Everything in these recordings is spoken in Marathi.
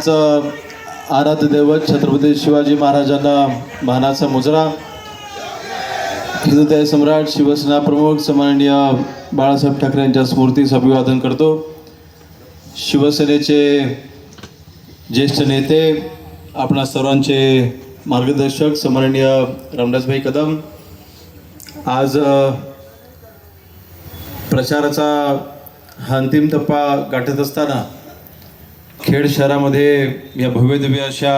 हिंदुस्थानचं आराध्य दैवत छत्रपती शिवाजी महाराजांना मानाचा मुजरा हिंदुताई सम्राट शिवसेना प्रमुख सन्माननीय बाळासाहेब ठाकरे यांच्या स्मृतीस अभिवादन करतो. शिवसेनेचे ज्येष्ठ नेते आपणा सर्वांचे मार्गदर्शक सन्माननीय रामदासभाई कदम आज प्रचाराचा हा अंतिम टप्पा गाठत असताना खेड शहरामध्ये या भव्यदिव्य अशा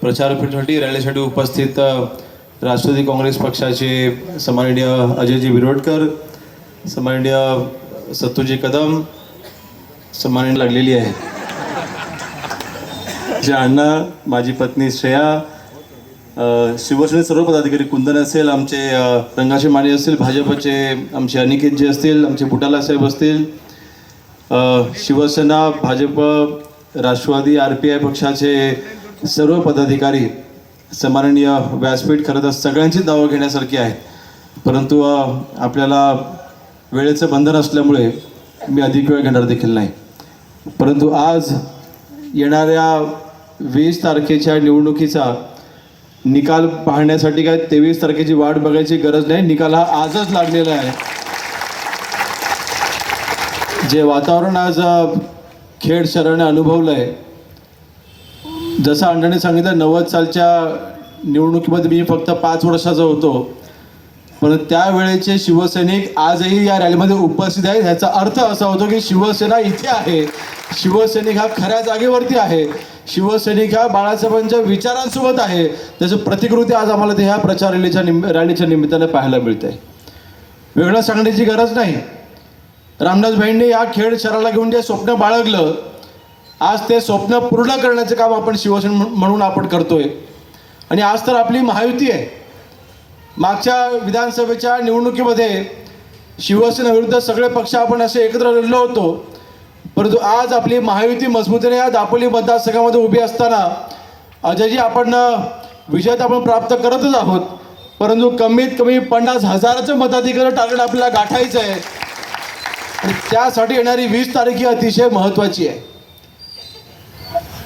प्रचारपीठासाठी रॅलीसाठी उपस्थित राष्ट्रवादी काँग्रेस पक्षाचे सन्माननीय अजयजी विरोडकर सन्माननीय सत्तूजी कदम सन्माननीय लागलेली आहे. जे अण्णा माझी पत्नी श्रेया शिवसेने सर्व पदाधिकारी कुंदन असेल आमचे रंगाशी रंगाचे माने असतील भाजपचे आमचे अनिकेतजी असतील आमचे बुटाला साहेब असतील Shiv Sena Bhajap Rashtravadi R P I पक्षाचे सर्व पदाधिकारी सन्माननीय व्यासपीठ खरं तर सगळ्यांची नावं घेण्यासारखी आहेत. परंतु आपल्याला वेळेचं बंधन असल्यामुळे मी अधिक वेळ घेणार देखील नाही. परंतु आज येणाऱ्या वीस तारखेच्या निवडणुकीचा निकाल पाहण्यासाठी काय तेवीस तारखेची वाट बघायची गरज नाही. निकाल हा आजच लागलेला आहे. जे वातावरण आज खेड शहराने अनुभवलं आहे जसं अण्णाने सांगितलं नव्वद सालच्या निवडणुकीमध्ये मी फक्त पाच वर्षाचा होतो. पण त्यावेळेचे शिवसैनिक आजही या रॅलीमध्ये उपस्थित आहेत. ह्याचा अर्थ असा होतो की शिवसेना इथे आहे. शिवसैनिक हा खऱ्या जागेवरती आहे. शिवसैनिक हा बाळासाहेबांच्या विचारांसोबत आहे. त्याची प्रतिकृती आज आम्हाला ते ह्या प्रचार रॅलीच्या निम रॅलीच्या निमित्ताने पाहायला मिळते वेगळं सांगण्याची गरज नाही. रामदास भाईंनी या खेळ शहराला घेऊन जे स्वप्न बाळगलं आज ते स्वप्न पूर्ण करण्याचं काम आपण शिवसेना म्हणून- आपण करतोय. आणि आज तर आपली महायुती आहे. मागच्या विधानसभेच्या निवडणुकीमध्ये शिवसेना विरुद्ध सगळे पक्ष आपण असे एकत्र लढलो होतो. परंतु आज आपली महायुती मजबूतीने या दापोली मतदारसंघामध्ये उभी असताना अजयजी आपण विजय तर आपण प्राप्त करतच आहोत. परंतु कमीत कमी पन्नास हजाराचं मताधिकार टार्गेट आपल्याला गाठायचं आहे आणि त्यासाठी येणारी वीस तारीख ही अतिशय महत्त्वाची आहे.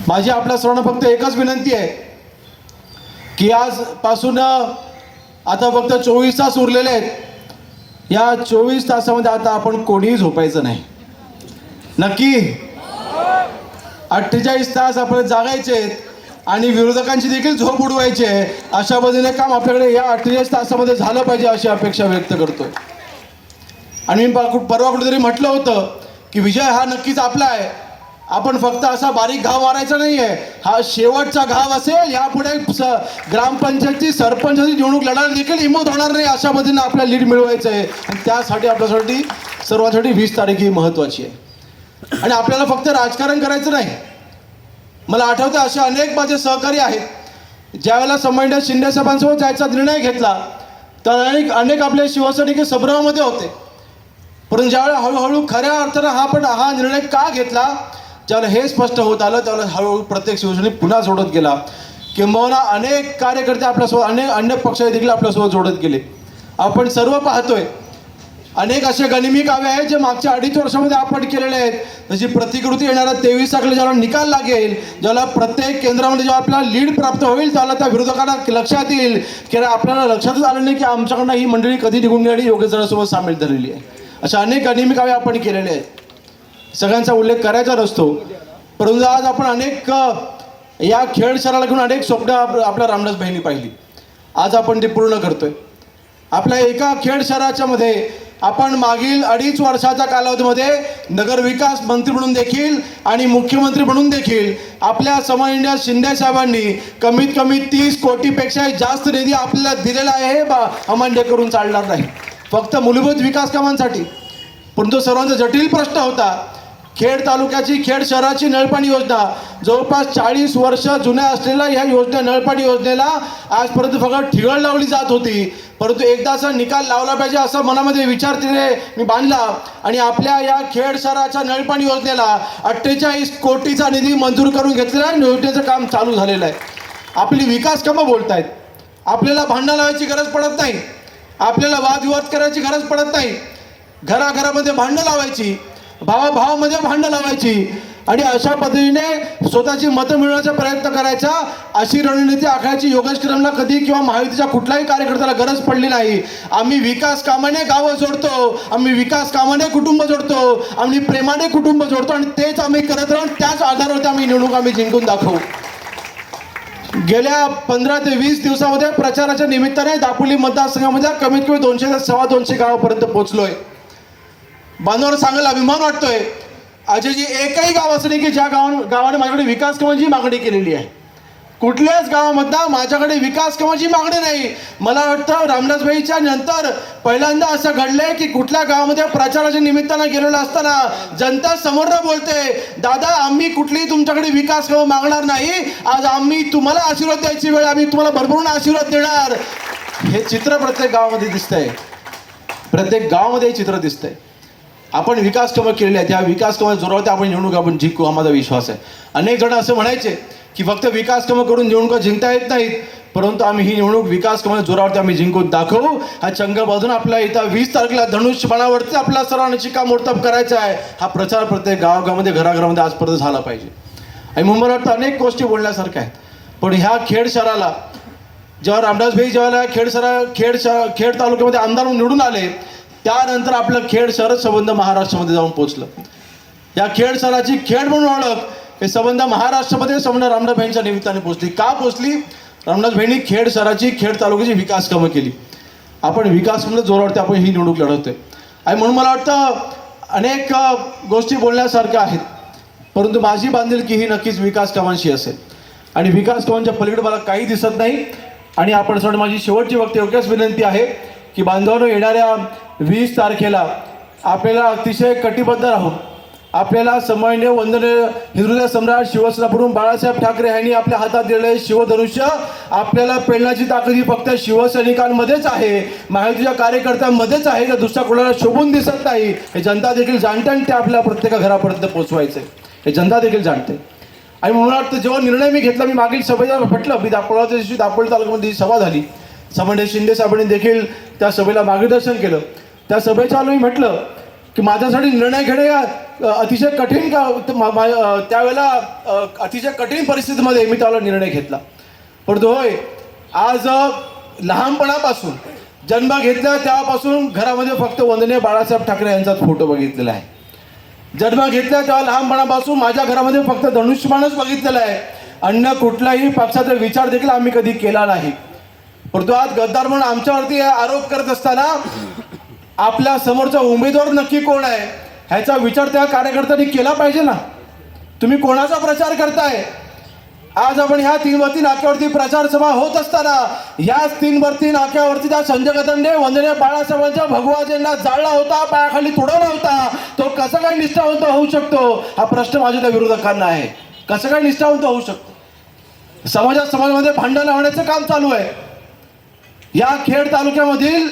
माझी आपल्या सर्वांना फक्त एकच विनंती आहे की आजपासून आता फक्त चोवीस तास उरलेले आहेत. या चोवीस तासामध्ये आता आपण कोणीही झोपायचं नाही. नक्की अठ्ठेचाळीस तास आपण जागायचे आणि विरोधकांची देखील झोप उडवायची आहे. अशा पद्धतीने काम आपल्याकडे या अठ्ठेचाळीस तासामध्ये झालं पाहिजे अशी अपेक्षा व्यक्त करतोय. आणि मी परवा कुठेतरी म्हटलं होतं की विजय हा नक्कीच आपला आहे. आपण फक्त असा बारीक घाव मारायचा नाही आहे हा शेवटचा घाव असेल यापुढे स ग्रामपंचायतची सरपंचाची निवडणूक लढायला देखील हिंमत होणार नाही अशा पद्धतीने आपल्याला लीड मिळवायचं आहे. आणि त्यासाठी आपल्यासाठी सर्वांसाठी वीस तारीख ही महत्त्वाची आहे. आणि आपल्याला फक्त राजकारण करायचं नाही. मला आठवतं असे अनेक माझे सहकारी आहेत. ज्यावेळेला संबंधित शिंदे साहेबांसोबत जायचा निर्णय घेतला तर अनेक अनेक आपले शिवसैनिक हे संभ्रमामध्ये होते. परंतु ज्यावेळेला हळूहळू खऱ्या अर्थानं हा पण हा निर्णय का घेतला ज्यावेळेला हे स्पष्ट होत आलं त्यावेळेला हळूहळू प्रत्येक शिवसेने पुन्हा जोडत गेला. किंबहुना अनेक कार्यकर्ते आपल्यासोबत अनेक अन्य पक्ष देखील आपल्यासोबत जोडत गेले. आपण सर्व पाहतोय अनेक असे गनिमी काव्य आहेत जे मागच्या अडीच वर्षामध्ये आपण केलेले आहेत. त्याची प्रतिकृती येणारा तेवीस तारखेला ज्याला निकाल लागेल ज्याला प्रत्येक केंद्रामध्ये जेव्हा आपल्याला लीड प्राप्त होईल त्याला त्या विरोधकांना लक्षात येईल. की आपल्याला लक्षातच आलं नाही की आमच्याकडनं ही मंडळी कधी निघून गेली योगेश्वरासोबत सामील झालेली आहे. अशा अनेक गनिमी आपण केलेले आहेत. सगळ्यांचा उल्लेख करायचा नसतो. परंतु आज आपण अनेक या खेळ शहराला घेऊन अनेक स्वप्न आप- आपल्या रामदास बहिणी पाहिली. आज आपण ते पूर्ण करतोय. आपल्या एका खेड शहराच्या मध्ये आपण मागील अडीच वर्षाच्या कालावधीमध्ये नगरविकास मंत्री म्हणून देखील आणि मुख्यमंत्री म्हणून देखील आपल्या सन्माननीय शिंदे साहेबांनी कमीत कमी तीस कोटीपेक्षा जास्त निधी आपल्याला दिलेला आहे हे बा अमान्य करून चालणार नाही. फक्त मूलभूत विकास कामांसाठी. परंतु सर्वांचा जटिल प्रश्न होता. खेड तालुक्याची खेड शहराची नळपाणी योजना. जवळपास चाळीस वर्ष जुन्या असलेल्या ह्या योजना नळपाणी योजनेला आजपर्यंत फक्त ठिगळ लावली जात होती. परंतु एकदाचा निकाल लावला पाहिजे असा मनामध्ये विचार तिने मी बांधला. आणि आपल्या या खेड शहराच्या नळपाणी योजनेला अठ्ठेचाळीस कोटीचा निधी मंजूर करून घेतलेला आणि योजनेचं काम चालू झालेलं आहे. आपली विकास कामं बोलतायत. आपल्याला भांडण लावायची गरज पडत नाही. आपल्याला वादविवाद करायची गरज पडत नाही. घराघरामध्ये भांडणं लावायची. भावाभावामध्ये भांडणं लावायची. आणि अशा पद्धतीने स्वतःची मतं मिळवण्याचा प्रयत्न करायचा. अशी रणनीती आखायची योगेश कदमला कधी किंवा महायुतीच्या कुठल्याही कार्यकर्त्याला गरज पडली नाही. आम्ही विकास कामाने गावं जोडतो. आम्ही विकास कामाने कुटुंब जोडतो. आम्ही प्रेमाने कुटुंब जोडतो. आणि तेच आम्ही करत राहून त्याच आधारावरती आम्ही निवडणूक आम्ही जिंकून दाखवू. गेल्या पंधरा ते वीस दिवसामध्ये प्रचाराच्या निमित्ताने दापोली मतदारसंघामध्ये कमीत कमी दोनशे ते सव्वा दोनशे गावापर्यंत पोहोचलोय. बांधवांना सांगायला अभिमान वाटतोय. अजयजी एकही गाव असणे की ज्या गावा गावाने माझ्याकडे विकास कामांची मागणी केलेली आहे. कुठल्याच गावामधला माझ्याकडे विकास कामाची मागणी नाही. मला वाटतं रामदासबाईच्या नंतर पहिल्यांदा असं घडलंय की कुठल्या गावामध्ये प्रचाराच्या निमित्तानं गेलेलो असताना जनता समोरनं बोलते दादा आम्ही कुठलीही तुमच्याकडे विकास कामं मागणार नाही. आज आम्ही तुम्हाला आशीर्वाद द्यायची वेळ आम्ही तुम्हाला भरभरून आशीर्वाद देणार. हे चित्र प्रत्येक गावामध्ये दिसतंय. प्रत्येक गावामध्ये हे चित्र दिसतंय. आपण विकास कामं केलेली आहेत. त्या विकास कामं जोरावरती आपण निवडणूक आपण जिंकू. हा माझा विश्वास आहे. अनेक जण असं म्हणायचे की फक्त विकास कामं करून निवडणुका जिंकता येत नाहीत परंतु आम्ही ही निवडणूक विकास कामं जोरावरती आम्ही जिंकून दाखवू. हा चंग बाजून आपल्या इथं वीस तारखेला धनुष्यबाणावरती आपला सर्वांना शिक्कामोर्तब करायचा आहे. हा प्रचार प्रत्येक गावागावामध्ये घराघरामध्ये आजपर्यंत झाला पाहिजे. आणि मुंबईला वाटतं अनेक गोष्टी बोलण्यासारख्या आहेत. पण ह्या खेड शहराला जेव्हा रामदासभाई जेव्हा खेड शहरा खेड शहर खेड तालुक्यामध्ये आमदार म्हणून निवडून आले त्यानंतर आपलं खेड शहर संबंध महाराष्ट्रामध्ये जाऊन पोहोचलं या खेड शहराची खेड म्हणून ओळख हे संबंध महाराष्ट्रामध्ये संबंध रामदासभाईंच्या निमित्ताने पोचली. का पोचली? रामदासभाईंनी खेड शहराची खेड तालुक्याची विकास कामं केली. आपण विकास म्हणजे जोरावरती आपण ही निवडणूक लढवतोय. आणि म्हणून मला वाटतं अनेक गोष्टी बोलण्यासारख्या आहेत. परंतु माझी बांधिलकी ही नक्कीच विकास कामांशी असेल. आणि विकास कामांच्या पलीकडे मला काही दिसत नाही. आणि आपण सण माझी शेवटची वक्त एवढ्याच विनंती आहे की बांधवांनो येणाऱ्या वीस तारखेला आपल्याला अतिशय कटिबद्ध राहून आपल्याला समयने वंदने हिंदुजा सम्राट शिवसेनाकडून बाळासाहेब ठाकरे यांनी आपल्या हातात दिलेले शिवधनुष्य आपल्याला पेलण्याची ताकद ही फक्त शिवसैनिकांमध्येच आहे. महायुतीच्या कार्यकर्त्यांमध्येच आहे. तर दुसऱ्या कोणाला शोभून दिसत नाही. हे जनता देखील जाणते आणि ते आपल्या प्रत्येक घरापर्यंत पोहोचवायचे. हे जनता देखील जाणते. आणि म्हणून वाटतं जेव्हा निर्णय मी घेतला मी मागील सभेला म्हटलं मी दापोळाच्या दिवशी दापोली तालुक्यामध्ये सभा झाली. समंडे शिंदे साहेबांनी देखील त्या सभेला मार्गदर्शन केलं. त्या सभेच्या आलो मी म्हटलं की माझ्यासाठी निर्णय घेणे अतिशय कठीण का मा- त्यावेळेला अतिशय कठीण परिस्थितीमध्ये मी त्यावेळेला निर्णय घेतला. परंतु होय आज लहानपणापासून जन्म घेतला तेव्हापासून घरामध्ये फक्त वंदनीय बाळासाहेब ठाकरे यांचाच फोटो बघितलेला आहे. जन्म घेतला तेव्हा लहानपणापासून माझ्या घरामध्ये फक्त धनुष्यबाणच बघितलेला आहे. अन्य कुठलाही पक्षाचा विचार देखील आम्ही कधी केला नाही. परंतु आज गद्दार म्हणून आमच्यावरती आरोप करत असताना आपल्या समोरचा उमेदवार नक्की कोण आहे? ह्याचा विचार त्या कार्यकर्त्यांनी केला पाहिजे ना. तुम्ही कोणाचा प्रचार करताय? आज आपण ह्या तीनवरती नाक्यावरती प्रचार सभा होत असताना याच तीन वरती नाक्यावरती त्या संजय गदंडे वंदने बाळासाहेबांच्या भगवा झेंडा जाळला होता पायाखाली तुडवला होता तो कसा काय निष्ठावंत होऊ शकतो? हा प्रश्न माझ्या त्या विरोधकांना आहे. कसं काय निष्ठावंत होऊ शकतो? समाजात समाजामध्ये भांडण लावण्याचं काम चालू आहे. या खेड तालुक्यामधील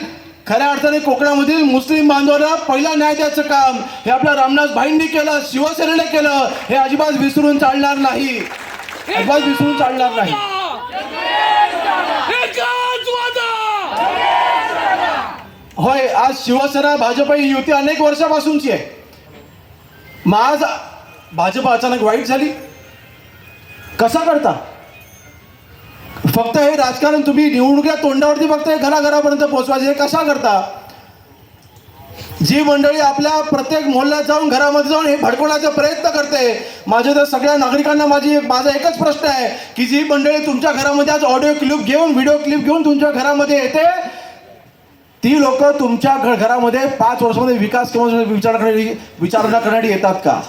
खऱ्या अर्थाने कोकणामधील मुस्लिम बांधवांना पहिला न्याय द्यायचं काम. हे आपल्या रामदास भाईंनी केलं शिवसेनेने केलं हे अजिबात विसरून चालणार नाही. अजिबात विसरून चालणार नाही. होय आज शिवसेना भाजप ही युती अनेक वर्षापासूनची आहे. मग आज भाजप अचानक वाईट झाली. कसा करता? फक्त हे राजकारण तुम्ही निवडणुकीच्या तोंडावरती फक्त हे घराघरापर्यंत पोहोचवायचे. हे कशा करता? जी मंडळी आपल्या प्रत्येक मोहल्ल्यात जाऊन घरामध्ये जाऊन हे भडकवण्याचा प्रयत्न करते माझ्या तर सगळ्या नागरिकांना माझी माझा एकच प्रश्न आहे की जी मंडळी तुमच्या घरामध्ये आज ऑडिओ क्लिप घेऊन व्हिडिओ क्लिप घेऊन तुमच्या घरामध्ये येते ती लोक तुमच्या घ- घरामध्ये पाच वर्षामध्ये विकास किंवा विचार करणारी विचारणा करणारी येतात का?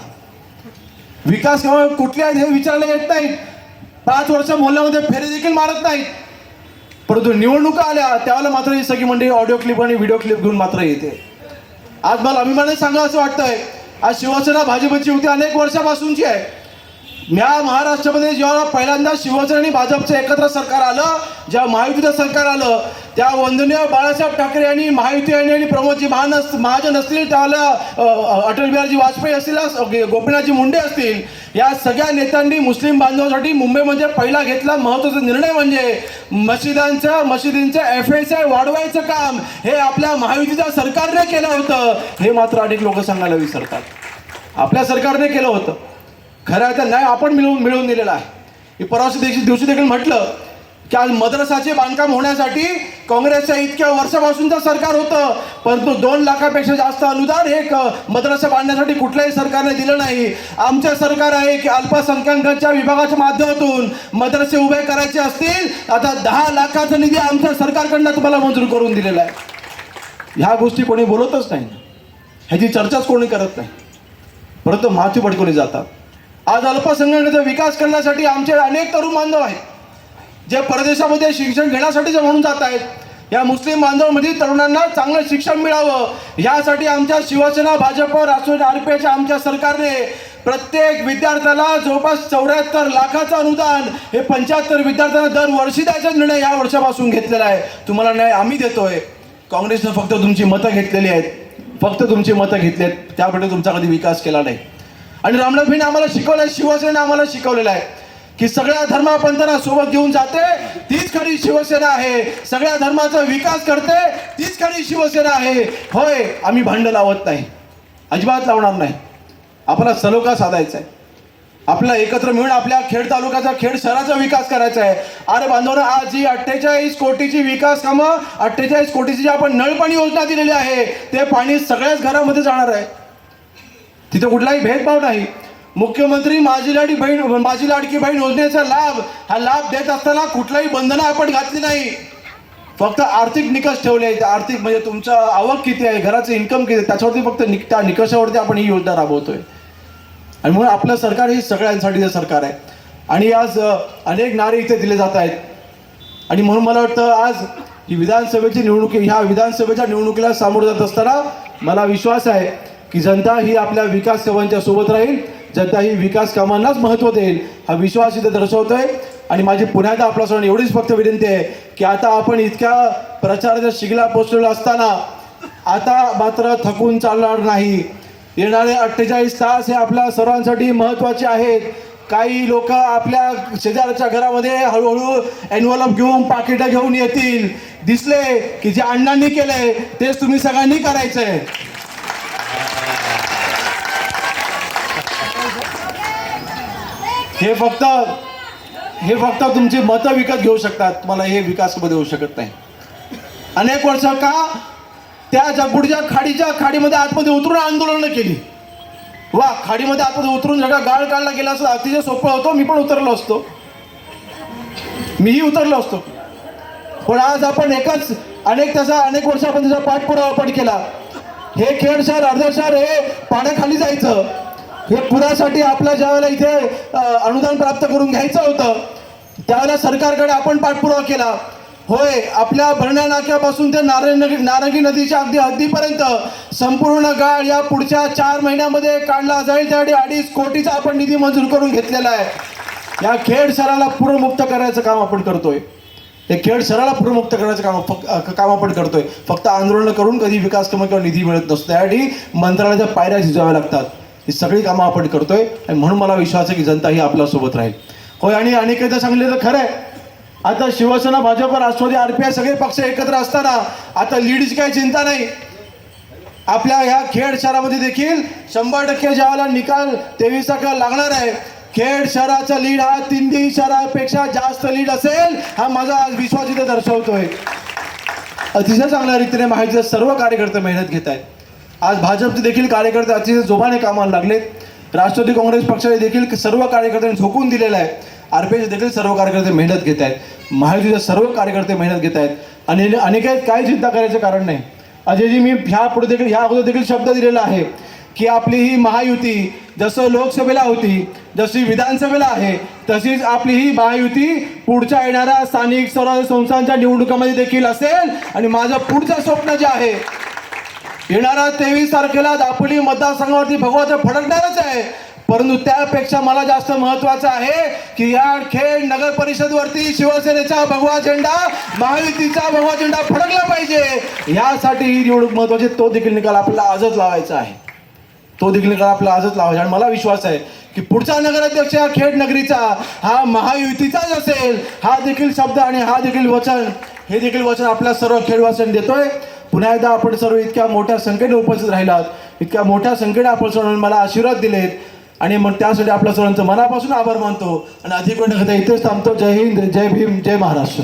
विकास किंवा कुठल्या आहेत हे विचारले येत नाहीत. पाच वर्ष मोहल्ल्यामध्ये फेरी देखील मारत नाहीत. परंतु निवडणुका आल्या त्यावेळेला मात्र ही सगळी मंडळी ऑडिओ क्लिप आणि व्हिडिओ क्लिप घेऊन मात्र येते. आज मला अभिमानाने सांगा असं वाटतंय आज शिवसेना भाजपची युती अनेक वर्षापासूनची आहे. या महाराष्ट्रामध्ये जेव्हा पहिल्यांदा शिवसेना आणि भाजपचं एकत्र सरकार आलं जेव्हा महायुतीचं सरकार आलं त्या वंदनीय बाळासाहेब ठाकरे यांनी महायुती आणि प्रमोदजी महानस महाजन असतील त्याला अटल बिहारजी वाजपेयी असतील गोपीनाथजी मुंडे असतील या सगळ्या नेत्यांनी मुस्लिम बांधवांसाठी मुंबईमध्ये पहिला घेतला महत्त्वाचा निर्णय म्हणजे मशिदांचं मशिदींचं एफ एस आय वाढवायचं काम हे आपल्या महायुतीच्या सरकारने केलं होतं. हे मात्र अनेक लोक सांगायला विसरतात. आपल्या सरकारने केलं होतं. खरं आहे तर न्याय आपण मिळवून मिळवून दिलेला आहे. मी परवाच्या दिवशी दिवशी देखील म्हटलं की आज मद्रसाचे बांधकाम होण्यासाठी काँग्रेसच्या इतक्या वर्षापासूनचं सरकार होतं परंतु दोन लाखापेक्षा जास्त अनुदान हे मद्रसा बांधण्यासाठी कुठल्याही सरकारने दिलं नाही. आमचं सरकार आहे की अल्पसंख्याकांच्या विभागाच्या माध्यमातून मद्रसे उभे करायचे असतील आता दहा लाखाचा निधी आमच्या सरकारकडनं तुम्हाला मंजूर करून दिलेला आहे. ह्या गोष्टी कोणी बोलतच नाही. ह्याची चर्चाच कोणी करत नाही. परंतु माथी पडकोणी जातात. आज अल्पसंख्याकांचा विकास करण्यासाठी आमचे अनेक तरुण बांधव आहेत जे परदेशामध्ये शिक्षण घेण्यासाठी जे म्हणून जात आहेत. या मुस्लिम बांधवांमधील तरुणांना चांगलं शिक्षण मिळावं यासाठी आमच्या शिवसेना भाजप राष्ट्रवादी आरपीआयच्या आमच्या सरकारने प्रत्येक विद्यार्थ्याला जवळपास चौऱ्याहत्तर लाखाचं अनुदान हे पंच्याहत्तर विद्यार्थ्यांना दरवर्षी द्यायचा निर्णय या वर्षापासून घेतलेला आहे. तुम्हाला न्याय आम्ही देतोय. काँग्रेसनं फक्त तुमची मतं घेतलेली आहेत. फक्त तुमची मतं घेतली आहेत त्यामुळे तुमचा कधी विकास केला नाही. आणि रामनाथभिने आम्हाला शिकवलंय शिवसेना आम्हाला शिकवलेलं आहे की सगळ्या धर्मापंथांना सोबत घेऊन जाते तीच खरी शिवसेना आहे. सगळ्या धर्माचा विकास करते तीच खरी शिवसेना आहे. होय आम्ही भांड लावत नाही. अजिबात लावणार नाही. आपला सलोखा साधायचा आहे. आपला एकत्र मिळून आपल्या खेड तालुक्याचा खेड शहराचा विकास करायचा आहे. अरे बांधवांनो आज जी अठ्ठेचाळीस कोटीची विकास कामं अठ्ठेचाळीस कोटीची जी आपण नळपाणी योजना दिलेली आहे ते पाणी सगळ्याच घरामध्ये जाणार आहे. तिथे कुठलाही भेदभाव नाही. मुख्यमंत्री माझी लाडी बहीण माझी लाडकी बहीण योजनेचा लाभ हा लाभ देत असताना कुठलाही बंधनं आपण घातली नाही. फक्त आर्थिक निकष ठेवले आहेत. आर्थिक म्हणजे तुमचं आवक किती आहे घराचं इन्कम किती आहे त्याच्यावरती फक्त निक त्या निकषावरती आपण ही योजना राबवतोय. आणि म्हणून आपलं सरकार हे सगळ्यांसाठीचं सरकार आहे. आणि आज अनेक नारे इथे दिले जात आहेत. आणि म्हणून मला वाटतं आज ही विधानसभेची निवडणुकी ह्या विधानसभेच्या निवडणुकीला सामोरं जात असताना मला विश्वास आहे की जनता ही आपल्या विकास कामांच्या सोबत राहील जनता ही विकास कामांनाच महत्त्व देईल हा विश्वास इथे दर्शवतोय. आणि माझी पुन्हा एकदा आपल्यासमोर एवढीच फक्त विनंती आहे की आता आपण इतक्या प्रचाराच्या शिगला पोचलेलो असताना आता मात्र थकून चालणार नाही. येणारे अठ्ठेचाळीस तास हे आपल्या सर्वांसाठी महत्त्वाचे आहेत. काही लोक आपल्या शेजारच्या घरामध्ये हळूहळू एन्व्हलप घेऊन पाकिटं घेऊन येतील. दिसले की जे अण्णांनी केलंय तेच तुम्ही सगळ्यांनी करायचंय हे फक्त हे फक्त तुमची मतं विकत घेऊ शकतात. तुम्हाला हे विकासमध्ये होऊ शकत नाही. अनेक वर्ष का त्या जगबुडच्या खाडीच्या खाडीमध्ये आतमध्ये उतरून आंदोलनं केली. वा खाडीमध्ये आतमध्ये उतरून जगा गाळ काढला गेला असं अतिशय सोपं होतो. मी पण उतरलो असतो. मीही उतरलो असतो. पण आज आपण एकच अनेक त्याचा अनेक वर्ष आपण त्याचा पाठपुरावा आपण केला. हे खेड शहर अर्ध शहर हे पाण्याखाली जायचं. हे पुरासाठी आपल्या ज्यावेळेला इथे अनुदान प्राप्त करून घ्यायचं होतं त्यावेळेला सरकारकडे आपण पाठपुरावा केला. होय आपल्या भरण्या नाक्यापासून ते नारायण नारंगी नदीच्या अगदी हद्दीपर्यंत संपूर्ण गाळ या पुढच्या चार महिन्यामध्ये काढला जाईल त्यासाठी अडीच कोटीचा आपण निधी मंजूर करून घेतलेला आहे. या खेड शहराला पूरमुक्त करायचं काम आपण करतोय. हे खेड शहराला पूरमुक्त करायचं काम फक्त काम आपण करतोय. फक्त आंदोलन करून कधी विकास कामं किंवा निधी मिळत नसतो. त्यासाठी मंत्रालयाच्या पायऱ्या झिजवाव्या लागतात. ही सगळी कामं आपण करतोय आणि म्हणून मला विश्वास आहे की जनता ही आपल्यासोबत राहील. होय आणि अनेकदा सांगले तर खरं आहे. आता Shiv Sena Bhajap Rashtravadi R P I सगळे पक्ष एकत्र असताना आता लीडची काही चिंता नाही. आपल्या ह्या खेड शहरामध्ये देखील शंभर टक्के ज्यावेळेला निकाल तेवीस काळ लागणार आहे. खेड शहराचा लीड हा तिन्ही शहरापेक्षा जास्त लीड असेल हा माझा आज विश्वास इथे दर्शवतोय. अतिशय चांगल्या रीतीने माहितीचे सर्व कार्यकर्ते मेहनत घेत आहेत. आज भाजपचे देखील कार्यकर्ते अतिशय जोमाने कामाला लागलेत. राष्ट्रवादी काँग्रेस पक्षाने देखील सर्व कार्यकर्त्यांनी झोकून दिलेलं आहे. आर पी देखील सर्व कार्यकर्ते मेहनत घेत आहेत. महायुतीचे सर्व कार्यकर्ते मेहनत घेत आहेत. आणि अनेक आहेत काय चिंता करायचं कारण नाही. अजयजी मी ह्या पुढे देखील ह्या अगोदर देखील शब्द दिलेला आहे की आपली ही महायुती जसं लोकसभेला होती जशी विधानसभेला आहे तशीच आपली ही महायुती पुढच्या येणाऱ्या स्थानिक स्वराज्य संस्थांच्या निवडणुकामध्ये देखील असेल. आणि माझं पुढचं स्वप्न जे आहे येणाऱ्या तेवीस तारखेला दापोली मतदारसंघावरती भगवत फडकणारच आहे. परंतु त्यापेक्षा मला जास्त महत्वाचं आहे की या खेड नगर परिषदवरती शिवसेनेचा भगवा झेंडा महायुतीचा भगवा झेंडा फडकला पाहिजे. यासाठी ही निवडणूक महत्वाची तो देखील निकाल आपल्याला आजच लावायचा आहे. तो देखील निकाल आपल्याला आजच लावायचा आणि मला विश्वास आहे की पुढचा नगराध्यक्ष हा खेड नगरीचा हा महायुतीचाच असेल. हा देखील शब्द आणि हा देखील वचन हे देखील वचन आपल्या सर्व खेडवासन देतोय. पुन्हा एकदा आपण सर्व इतक्या मोठ्या संख्येने उपस्थित राहिलात इतक्या मोठ्या संख्येने आपण सर्वांनी मला आशीर्वाद दिलेत. आणि मग त्यासाठी आपल्या सर्वांचं मनापासून आभार मानतो. आणि अधिक वेळ इथेच थांबतो. जय हिंद जय भीम जय महाराष्ट्र.